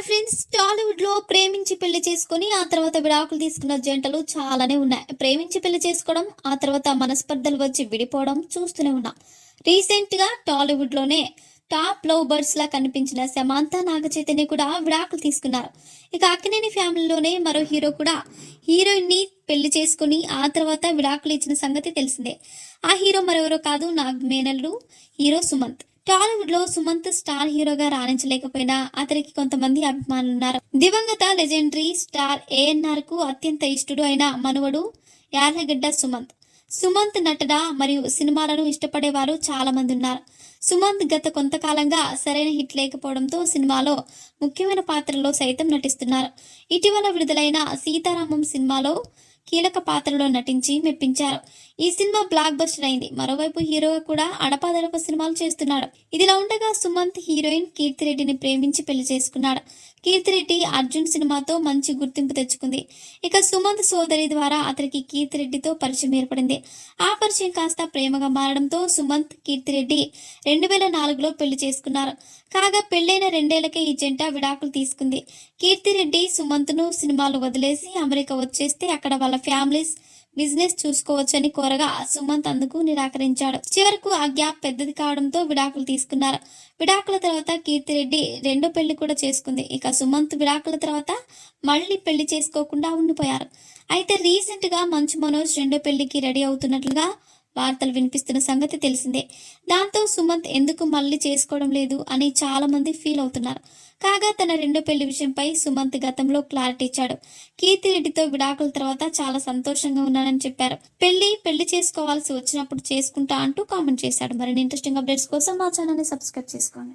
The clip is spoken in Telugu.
హాయ్ ఫ్రెండ్స్ టాలీవుడ్లో ప్రేమించి పెళ్ళి చేసుకుని ఆ తర్వాత విడాకులు తీసుకున్న జంటలు చాలానే ఉన్నాయి. ప్రేమించి పెళ్ళి చేసుకోవడం ఆ తర్వాత మనస్పర్ధలు వచ్చి విడిపోవడం చూస్తూనే ఉన్నాం. రీసెంట్గా టాలీవుడ్లోనే టాప్ లవ్ బర్డ్స్ లా కనిపించిన సమాంత నాగచైతన్య కూడా విడాకులు తీసుకున్నారు. ఇక అక్కినేని ఫ్యామిలీలోనే మరో హీరో కూడా హీరోయిన్ని పెళ్ళి చేసుకుని ఆ తర్వాత విడాకులు ఇచ్చిన సంగతి తెలిసిందే. ఆ హీరో మరెవరో కాదు నాగ్ మేనల్లు హీరో సుమంత్. టాలీవుడ్లో సుమంత్ స్టార్ హీరోగా రాణించలేకపోయినా అతనికి కొంతమంది అభిమానులు ఉన్నారు దివంగత లెజెండరీ స్టార్ ఏఎన్ఆర్కు అత్యంత ఇష్టడు అయిన మనవడు యార్లగడ్డ సుమంత్. సుమంత్ నటన మరియు సినిమాలను ఇష్టపడేవారు చాలా మంది ఉన్నారు సుమంత్ గత కొంతకాలంగా సరైన హిట్ లేకపోవడంతో సినిమాలో ముఖ్యమైన పాత్రలో సైతం నటిస్తున్నారు. ఇటీవల విడుదలైన సీతారామం సినిమాలో కీలక పాత్రలో నటించి మెప్పించారు. ఈ సినిమా బ్లాక్ బస్టర్ అయింది. మరోవైపు హీరో కూడా అడపాదడప సినిమాలు చేస్తున్నాడు. ఇదిలా ఉండగా సుమంత్ హీరోయిన్ కీర్తిరెడ్డిని ప్రేమించి పెళ్ళి చేసుకున్నాడు. కీర్తిరెడ్డి అర్జున్ సినిమాతో మంచి గుర్తింపు తెచ్చుకుంది. ఇక సుమంత్ సోదరి ద్వారా అతనికి కీర్తిరెడ్డితో పరిచయం ఏర్పడింది. ఆ పరిచయం కాస్త ప్రేమగా మారడంతో సుమంత్ కీర్తిరెడ్డి రెండు వేల నాలుగులో పెళ్ళి చేసుకున్నారు. కాగా పెళ్ళైన రెండేళ్ళకే ఈ జంట విడాకులు తీసుకుంది. కీర్తిరెడ్డి సుమంత్ను సినిమాలు వదిలేసి అమెరికా వచ్చేస్తే అక్కడ వాళ్ళ ఫ్యామిలీస్ బిజినెస్ చూసుకోవచ్చని కోరగా సుమంత్ అందుకు నిరాకరించాడు. చివరకు ఆ గ్యాప్ పెద్దది కావడంతో విడాకులు తీసుకున్నారు. విడాకుల తర్వాత కీర్తిరెడ్డి రెండో పెళ్ళి కూడా చేసుకుంది. ఇక సుమంత్ విడాకుల తర్వాత మళ్ళీ పెళ్ళి చేసుకోకుండా ఉండిపోయారు. అయితే రీసెంట్గా మంచు మనోజ్ రెండో పెళ్ళికి రెడీ అవుతున్నట్లుగా వార్తలు వినిపిస్తున్న సంగతి తెలిసిందే. దాంతో సుమంత్ ఎందుకు మళ్ళీ చేసుకోవడం లేదు అని చాలా మంది ఫీల్ అవుతున్నారు. కాగా తన రెండో పెళ్ళి విషయంపై సుమంత్ గతంలో క్లారిటీ ఇచ్చాడు. కీర్తిరెడ్డితో విడాకుల తర్వాత చాలా సంతోషంగా ఉన్నానని చెప్పారు. పెళ్ళి పెళ్ళి చేసుకోవాల్సి వచ్చినప్పుడు చేసుకుంటా అంటూ కామెంట్ చేశాడు. మరిన్ని ఇంట్రెస్టింగ్ అప్డేట్స్ కోసం మా ఛానల్ని సబ్స్క్రైబ్ చేసుకోండి.